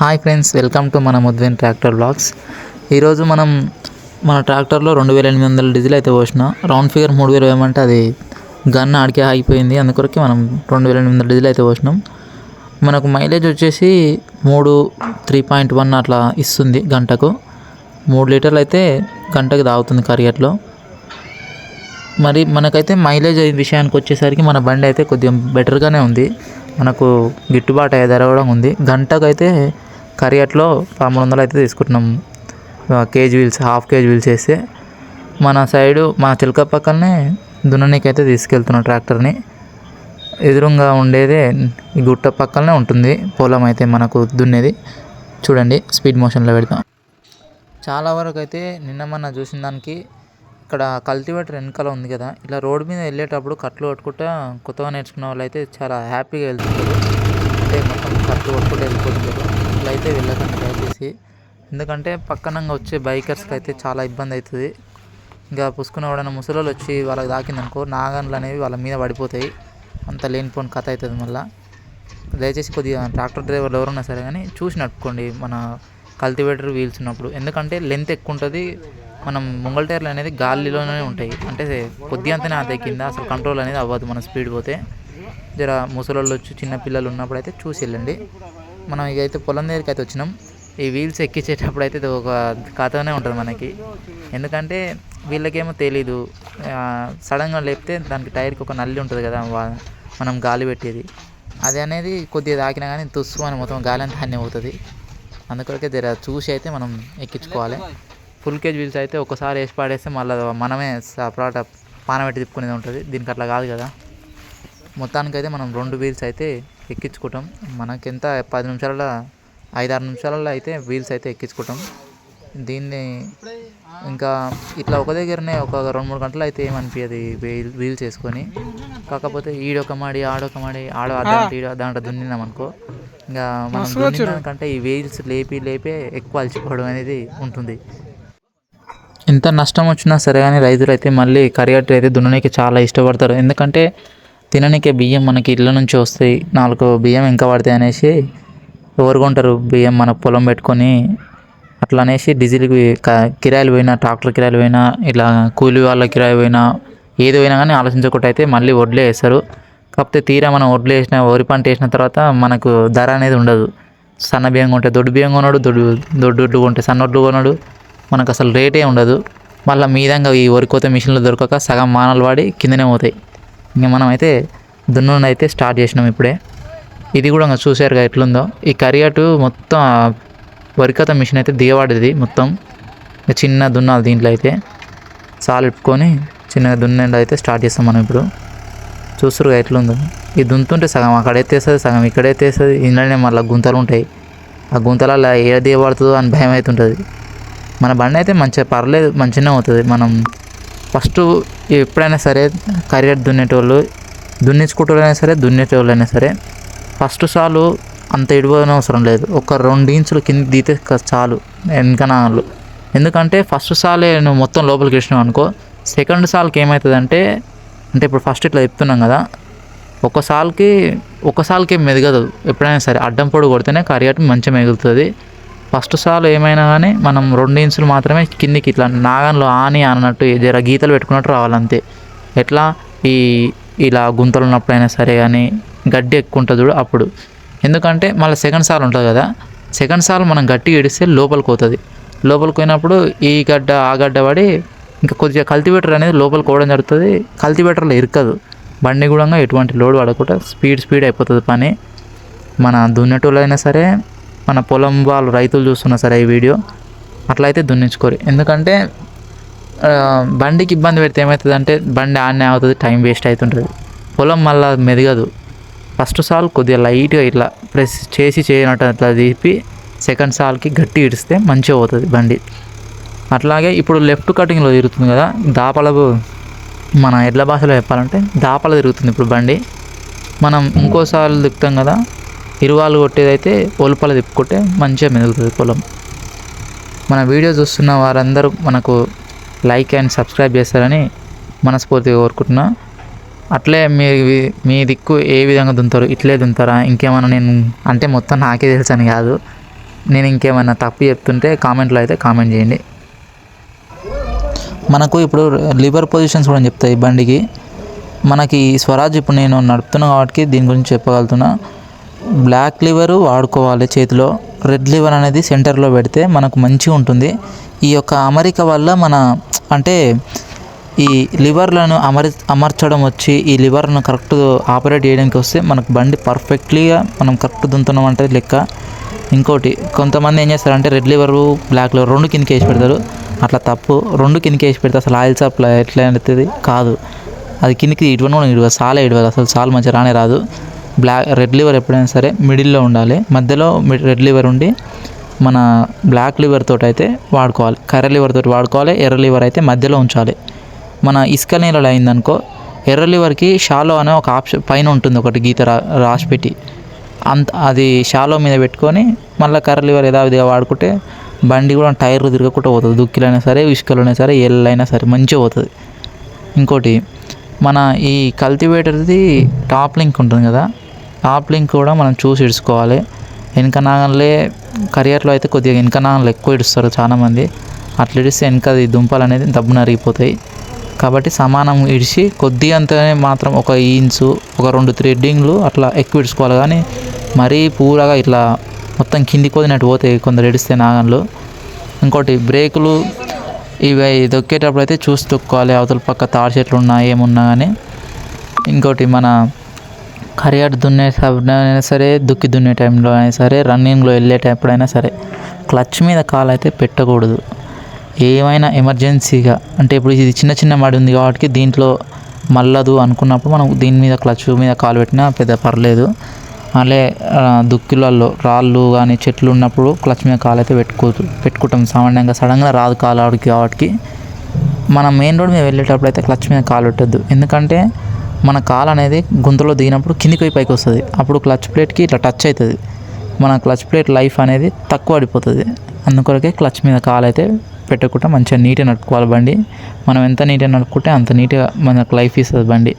Hi friends welcome to మన ముద్విన్ tractor blogs. ఈరోజు మనం మన ట్రాక్టర్లో రెండు వేల ఎనిమిది వందల డీజిల్ అయితే పోసిన. రౌండ్ ఫిగర్ మూడు వేలు వేయమంటే అది గన్ ఆడికే ఆగిపోయింది. అందుకొరకే మనం రెండు వేల ఎనిమిది వందల డీజిల్ అయితే పోసినాం. మనకు మైలేజ్ వచ్చేసి మూడు త్రీ పాయింట్ వన్ అట్లా ఇస్తుంది గంటకు. మూడు లీటర్లు అయితే గంటకు తాగుతుంది కరియట్లో మరి మనకైతే మైలేజ్ విషయానికి వచ్చేసరికి మన బండి అయితే కొద్దిగా బెటర్గానే ఉంది. మనకు గిట్టుబాటు అయ్యే ధర కూడా ఉంది. గంటకైతే కరియట్లో పదమూడు వందలు అయితే తీసుకుంటున్నాం. KG wheels half KG wheels వేస్తే. మన సైడు మా చిలక పక్కనే దున్ననీకైతే తీసుకెళ్తున్నాం ట్రాక్టర్ని. ఎదురుగా ఉండేదే ఈ గుట్ట పక్కనే ఉంటుంది. పొలం అయితే మనకు దున్నేది. చూడండి స్పీడ్ మోషన్లో పెడతాం. చాలా వరకు అయితే నిన్న మొన్న చూసిన దానికి ఇక్కడ కల్టివేటర్ వెనకాల ఉంది కదా ఇలా రోడ్డు మీద వెళ్ళేటప్పుడు కట్లు కొట్టుకుంటా కొత్తగా నేర్చుకున్న వాళ్ళు అయితే చాలా హ్యాపీగా వెళ్తుంటారు. అంటే మొత్తం కట్లు కొట్టుకుంటూ వెళ్ళిపోతుంటారు ఇలా అయితే వెళ్ళకండి దయచేసి. ఎందుకంటే పక్కనంగా వచ్చే బైకర్స్కి అయితే చాలా ఇబ్బంది అవుతుంది. ఇంకా పుసుకున్న ఎవడైనా ముసలోళ్ళు వచ్చి వాళ్ళకి దాకిందనుకో నాగన్లు అనేవి వాళ్ళ మీద పడిపోతాయి. అంత లేనిపోని కథ అవుతుంది మళ్ళీ. దయచేసి కొద్దిగా ట్రాక్టర్ డ్రైవర్లు ఎవరున్నా సరే కానీ చూసి నడుపుకోండి మన కల్టివేటర్ వీల్స్ ఉన్నప్పుడు. ఎందుకంటే లెంత్ ఎక్కువ ఉంటుంది మనం ముంగల్ టైర్లు అనేది గాలిలోనే ఉంటాయి. అంటే కొద్దిగా అంతనే అదే కింద అసలు కంట్రోల్ అనేది అవ్వదు. మన స్పీడ్ పోతే జర ముసలోళ్ళు వచ్చి చిన్న పిల్లలు ఉన్నప్పుడు అయితే చూసి వెళ్ళండి. మనం ఇక అయితే పొలం దగ్గరికి అయితే వచ్చినాం. ఈ వీల్స్ ఎక్కించేటప్పుడు అయితే ఇది ఒక కథనే ఉంటుంది మనకి. ఎందుకంటే వీళ్ళకేమో తెలీదు. సడన్గా లేపితే దానికి టైర్కి ఒక నల్లి ఉంటుంది కదా మనం గాలి పెట్టేది. అది అనేది కొద్దిగా తాకినా కానీ తుస్సు అని మొత్తం గాలి అంతా అన్నీ అవుతుంది అందుకొరకే జర చూసి అయితే మనం ఎక్కించుకోవాలి. ఫుల్ కేజ్ వీల్స్ అయితే ఒకసారి వేసి పాడేస్తే మళ్ళీ మనమే సపరాట పానబెట్టి తిప్పుకునేది ఉంటుంది. దీనికి అట్లా కాదు కదా. మొత్తానికైతే మనం రెండు వీల్స్ అయితే ఎక్కించుకుంటాం. మనకి ఎంత పది నిమిషాలలో ఐదారు నిమిషాలలో అయితే వీల్స్ అయితే ఎక్కించుకుంటాం. దీన్ని ఇంకా ఇట్లా ఒక దగ్గరనే ఒక రెండు మూడు గంటలు అయితే ఏమనిపించదు వీల్ వీల్స్ వేసుకొని. కాకపోతే ఈడొక మాడి ఆడొక మాడి ఆడ దాంట్లో ఈడ దాంట్లో దున్నినాం అనుకో ఇంకా మనం దున్నినాకంటే ఈ వీల్స్ లేపి లేపే ఎక్కువ అలసిపోవడం అనేది ఉంటుంది. ఎంత నష్టం వచ్చినా సరే కానీ రైతులు అయితే మళ్ళీ కరిగట్టు అయితే దున్ననీకి చాలా ఇష్టపడతారు. ఎందుకంటే తిననీకే బియ్యం మనకి ఇళ్ళ నుంచి వస్తాయి నాలుగు బియ్యం ఇంకా పడతాయి అనేసి ఎవరు కొంటారు బియ్యం మన పొలం పెట్టుకొని అట్లా అనేసి డీజిల్కి కిరాయిలు పోయినా ట్రాక్టర్ కిరాయిలు పోయినా ఇట్లా కూలి వాళ్ళ కిరాయి పోయినా ఏది పోయినా కానీ ఆలోచించకుండా అయితే మళ్ళీ వడ్లే వేస్తారు. కాకపోతే తీరా మనం వడ్లు వేసిన వరి పంట వేసిన తర్వాత మనకు ధర అనేది ఉండదు. సన్న బియ్యం కొంటే దొడ్డు బియ్యం కొనడు దొడ్డు దొడ్డు వడ్లు కొంటే సన్న వడ్లు కొనడు. మనకు అసలు రేటే ఉండదు. మళ్ళీ మీదంగా ఈ వరి కోత మిషన్లు దొరకక సగం మానలు వాడి కిందనే పోతాయి. ఇంకా మనం అయితే దున్నుని అయితే స్టార్ట్ చేసినాం ఇప్పుడే. ఇది కూడా ఇంకా చూసారుగా ఎట్లుందో. ఈ కరియటు మొత్తం వరి వరికత మిషన్ అయితే దిగబడేది మొత్తం. చిన్న దున్నాలి దీంట్లో అయితే. సాలు చిన్నగా దున్నండి అయితే స్టార్ట్ చేస్తాం మనం ఇప్పుడు. చూస్తురుగా ఎట్లుందో. ఇది దున్తుంటే సగం అక్కడ ఎత్తేస్తుంది సగం ఇక్కడ ఎత్తేస్తుంది ఇంట్లోనే మళ్ళీ గుంతలు ఉంటాయి. ఆ గుంతలలో ఏ దిగబడుతుందో అని భయం అవుతుంటుంది మన బండి అయితే మంచిగా పర్లేదు మంచిగానే అవుతుంది. మనం ఫస్ట్ ఎప్పుడైనా సరే కరియర్ దున్నేటోళ్ళు దున్నించుకుంటోళ్ళైనా సరే దున్నేటోళ్ళైనా సరే ఫస్ట్ సాలు అంత ఇడిపోయిన అవసరం లేదు. ఒక రెండు ఇంచులు కింద దిగితే చాలు వెనకనాలు ఎందుకంటే ఫస్ట్ సాలే నువ్వు మొత్తం లోపలికి వేసినావు అనుకో సెకండ్ సాల్కి ఏమవుతుందంటే అంటే ఇప్పుడు ఫస్ట్ ఇట్లా చెప్తున్నాం కదా ఒక సాల్కి ఒక సాల్కి మెదగదు. ఎప్పుడైనా సరే అడ్డం పొడి కొడితేనే కరియట్ మంచిగా మెగులుతుంది ఫస్ట్ సాల్ ఏమైనా కానీ మనం రెండు ఇంచులు మాత్రమే కిందికి ఇట్లా నాగన్లో ఆని అన్నట్టు జర గీతలు పెట్టుకున్నట్టు రావాలంతే. ఎట్లా? ఈ ఇలా గుంతలు ఉన్నప్పుడైనా సరే కానీ గడ్డి ఎక్కువ ఉంటుంది చూడు అప్పుడు. ఎందుకంటే మళ్ళీ సెకండ్ సాల్ ఉంటుంది కదా. సెకండ్ సాల్ మనం గట్టి ఇడిస్తే లోపలికి పోతుంది. లోపలికి పోయినప్పుడు ఈ గడ్డ ఆ గడ్డ పడి ఇంకా కొద్దిగా కల్టివేటర్ అనేది లోపలికి పోవడం జరుగుతుంది. కల్టివేటర్లో ఇరకదు. బండి కూడా ఎటువంటి లోడ్ పడకుండా స్పీడ్ స్పీడ్ అయిపోతుంది పని. మన దున్నేటోళ్ళు అయినా సరే మన పొలం వాళ్ళు రైతులు చూస్తున్నా సరే ఈ వీడియో అట్లయితే దున్నించుకోరు. ఎందుకంటే బండికి ఇబ్బంది పెడితే ఏమవుతుందంటే బండి ఆడనే అవుతుంది టైం వేస్ట్ అవుతుంటుంది. పొలం మళ్ళీ మెదగదు. ఫస్ట్ సాల్ కొద్దిగా లైట్గా ఇట్లా ప్రెస్ చేసి చేయనట్టు అట్లా తీపి సెకండ్ సాల్కి గట్టి ఇడిస్తే మంచిగా పోతుంది బండి. అట్లాగే ఇప్పుడు లెఫ్ట్ కటింగ్లో తిరుగుతుంది కదా దాపలకు మన ఎడ్ల భాషలో చెప్పాలంటే దాపల తిరుగుతుంది ఇప్పుడు బండి. మనం ఇంకోసారి తిప్పుతాం కదా ఇరువాలు కొట్టేదైతే ఒలుపల తిప్పుకుంటే మంచిగా మెదుగుతుంది పొలం. మన వీడియో చూస్తున్న వారందరూ మనకు లైక్ అండ్ సబ్స్క్రైబ్ చేస్తారని మనస్ఫూర్తిగా కోరుకుంటున్నా. అట్లే మీ మీ దిక్కు ఏ విధంగా దుంతారు ఇట్లే దుంతారా ఇంకేమైనా నేను అంటే మొత్తం నాకే తెలుసు అని కాదు. నేను ఇంకేమైనా తప్పు చెప్తుంటే కామెంట్లో అయితే కామెంట్ చేయండి. మనకు ఇప్పుడు లివర్ పొజిషన్స్ కూడా చెప్తాయి బండికి. మనకి స్వరాజ్ ఇప్పుడు నేను నడుపుతున్నా కాబట్టి దీని గురించి చెప్పగలుగుతున్నా. బ్లాక్ లివర్ వాడుకోవాలి చేతిలో. రెడ్ లివర్ అనేది సెంటర్లో పెడితే మనకు మంచిగా ఉంటుంది. ఈ యొక్క అమరిక వల్ల మన అంటే ఈ లివర్లను అమరి అమర్చడం వచ్చి ఈ లివర్ను కరెక్ట్ ఆపరేట్ చేయడానికి వస్తే మనకు బండి పర్ఫెక్ట్లీగా మనం కరెక్ట్ దుంతున్నాం అంటే లెక్క. ఇంకోటి కొంతమంది ఏం చేస్తారంటే రెడ్ లివర్ బ్లాక్ లివర్ రెండు కిందకి వేసి పెడతారు. అట్లా తప్పు. రెండు కిందకి వేసి పెడితే అసలు ఆయిల్ సప్లై ఎట్లా అవుతుంది కాదు. అది కిందికి ఇటువంటి కూడా ఇడవదు సాలే ఇడవదు అసలు సాల్ మంచిగా రానే రాదు. బ్లాక్ రెడ్ లివర్ ఎప్పుడైనా సరే మిడిల్లో ఉండాలి. మధ్యలో రెడ్ లివర్ ఉండి మన బ్లాక్ లివర్ తోటి అయితే వాడుకోవాలి. కర్ర లివర్ తోటి వాడుకోవాలి. ఎర్ర లివర్ అయితే మధ్యలో ఉంచాలి. మన ఇసుక నీళ్ళలో అయిందనుకో ఎర్ర లివర్కి షాలో అనే ఒక ఆప్షన్ పైన ఉంటుంది ఒకటి గీత రా రాసి పెట్టి అంత అది షాలో మీద పెట్టుకొని మళ్ళీ కర్ర లివర్ యథావిధిగా వాడుకుంటే బండి కూడా టైర్లు తిరగకుండా పోతుంది. దుక్కిలైనా సరే ఇసుకలైనా సరే ఎల్లైనా సరే మంచిగా పోతుంది. ఇంకోటి మన ఈ కల్టివేటర్ది టాప్ లింక్ ఉంటుంది కదా టాప్ లింక్ కూడా మనం చూసి ఇడుచుకోవాలి. వెనక నాగంలే కరియర్లో అయితే కొద్దిగా వెనక నాగంలు ఎక్కువ ఇడుస్తారు చాలామంది. అట్లా ఇడిస్తే వెనక అది దుంపలు అనేది దబ్బున అరిగిపోతాయి. కాబట్టి సమానం ఇడిచి కొద్దిగా అంతనే మాత్రం ఒక ఇంచు ఒక రెండు థ్రెడ్డింగ్లు అట్లా ఎక్కువ ఇడుచుకోవాలి. కానీ మరీ పూరగా ఇట్లా మొత్తం కిందికి వదినట్టు పోతాయి కొందరు ఇడిస్తే నాగన్లు. ఇంకోటి బ్రేకులు ఇవి దొక్కేటప్పుడు అయితే చూసి తొక్కోవాలి అవతల పక్క తాడు చెట్లు ఉన్నా ఏమున్నా కానీ. ఇంకోటి మన కరియాడు దున్నే అయినా సరే దుక్కి దున్నే టైంలో అయినా సరే రన్నింగ్లో వెళ్ళేటప్పుడైనా సరే క్లచ్ మీద కాలు అయితే పెట్టకూడదు. ఏమైనా ఎమర్జెన్సీగా అంటే ఇప్పుడు ఇది చిన్న చిన్న మడి ఉంది కాబట్టి దీంట్లో మల్లదు అనుకున్నప్పుడు మనం దీని మీద క్లచ్ మీద కాలు పెట్టినా పెద్ద పర్లేదు. అలే దుక్కిలలో రాళ్ళు కానీ చెట్లు ఉన్నప్పుడు క్లచ్ మీద కాలు అయితే పెట్టుకో పెట్టుకుంటాం. సామాన్యంగా సడన్గా రాదు కాలు ఆడికి కాబట్టి. మనం మెయిన్ రోడ్ మీద వెళ్ళేటప్పుడు అయితే క్లచ్ మీద కాలు పెట్టద్దు. ఎందుకంటే మన కాలు అనేది గుంతలో దిగినప్పుడు కిందికి పోయి పైకి వస్తుంది. అప్పుడు క్లచ్ ప్లేట్కి ఇట్లా టచ్ అవుతుంది మన క్లచ్ ప్లేట్ లైఫ్ అనేది తక్కువ పడిపోతుంది. అందుకొరకే క్లచ్ మీద కాలు అయితే పెట్టకుండా మంచిగా నీట్గా నడుపుకోవాలి బండి. మనం ఎంత నీట్గా నడుపుకుంటే అంత నీట్గా మనకు లైఫ్ ఇస్తుంది బండి.